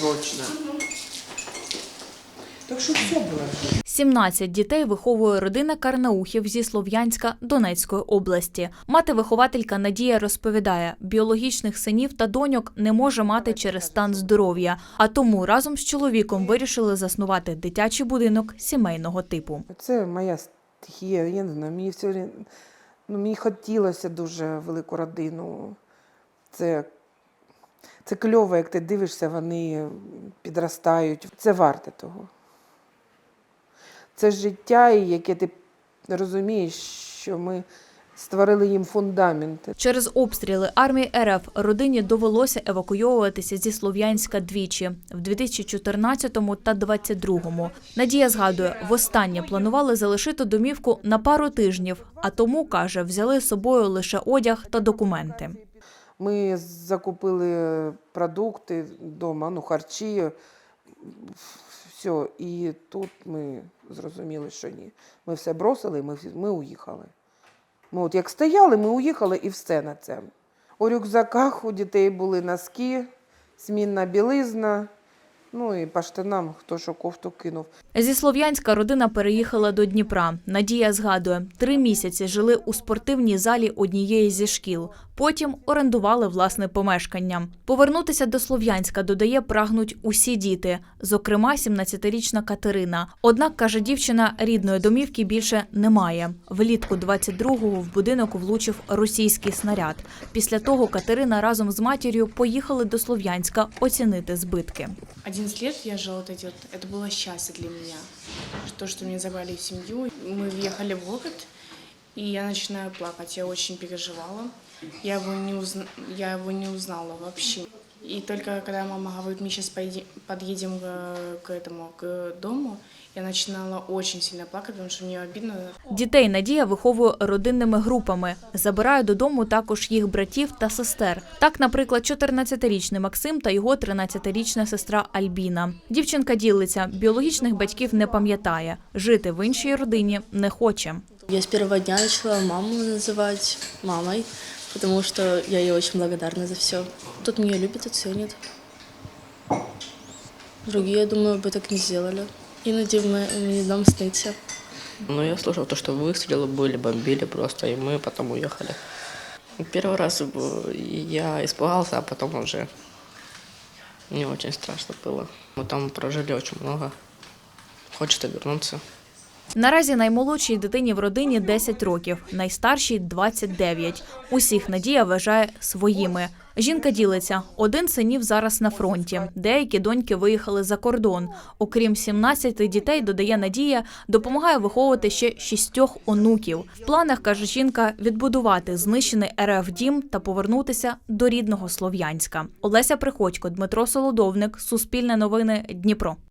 Точно. Так що все було. 17 дітей виховує родина Карнаухів зі Слов'янська Донецької області. Мати-вихователька Надія розповідає, біологічних синів та доньок не може мати через стан здоров'я, а тому разом з чоловіком вирішили заснувати дитячий будинок сімейного типу. Це моя стихія, я не знаю, мені все ну, мені хотілося дуже велику родину. Це, це кльово, як ти дивишся, вони підростають. Це варте того. Це життя, яке ти розумієш, що ми створили їм фундамент. Через обстріли армії РФ родині довелося евакуйовуватися зі Слов'янська двічі в 2014 та 2022. Надія згадує, востаннє планували залишити домівку на пару тижнів, а тому каже, взяли з собою лише одяг та документи. Ми закупили продукти вдома, ну, харчі, все. І тут ми зрозуміли, що ні. Ми все бросили, ми, ми уїхали. Ми от як стояли, ми уїхали і все на це. У рюкзаках у дітей були носки, змінна білизна, ну і по штанам, хто що кофту кинув. Зі Слов'янська родина переїхала до Дніпра. Надія згадує, три місяці жили у спортивній залі однієї зі шкіл. Потім орендували власне помешкання. Повернутися до Слов'янська, додає, прагнуть усі діти, зокрема 17-річна Катерина. Однак, каже дівчина, рідної домівки більше немає. Влітку 22-го в будинок влучив російський снаряд. Після того Катерина разом з матір'ю поїхали до Слов'янська оцінити збитки. 11 лет я жила вот эти вот, это было счастье для меня. То, что меня забрали в семью. Мы въехали в город, и я начинаю плакать. Я очень переживала. Я его не, узна... я его не узнала вообще. И только когда мама говорит, мы сейчас подъедем к, к этому, к дому, я начинала очень сильно плакать, потому что мне обидно. Дітей Надія виховує родинними групами. Забирає додому також їх братів та сестер. Так, наприклад, 14-річний Максим та його 13-річна сестра Альбіна. Дівчинка ділиться, біологічних батьків не пам'ятає. Жити в іншій родині не хоче. Я с первого дня начала маму называть мамой, потому что я ей очень благодарна за все. Тут меня любят и ценят. Другие, я думаю, бы так не сделали. Іноді ми- мені дом сниться. Ну, я слышал то, что выстрелы были, бомбили просто, и мы потом уехали. Первый раз э, я испугался, а потом уже не очень страшно было. Мы там прожили очень много. Хочется вернуться. Наразі наймолодшій дитині в родині 10 років, найстаршій 29. Усіх Надія вважає своїми. Жінка ділиться, один синів зараз на фронті, деякі доньки виїхали за кордон. Окрім 17 дітей, додає Надія, допомагає виховувати ще шістьох онуків. В планах, каже жінка, відбудувати знищений РФ дім та повернутися до рідного Слов'янська. Олеся Приходько, Дмитро Солодовник, Суспільне новини, Дніпро.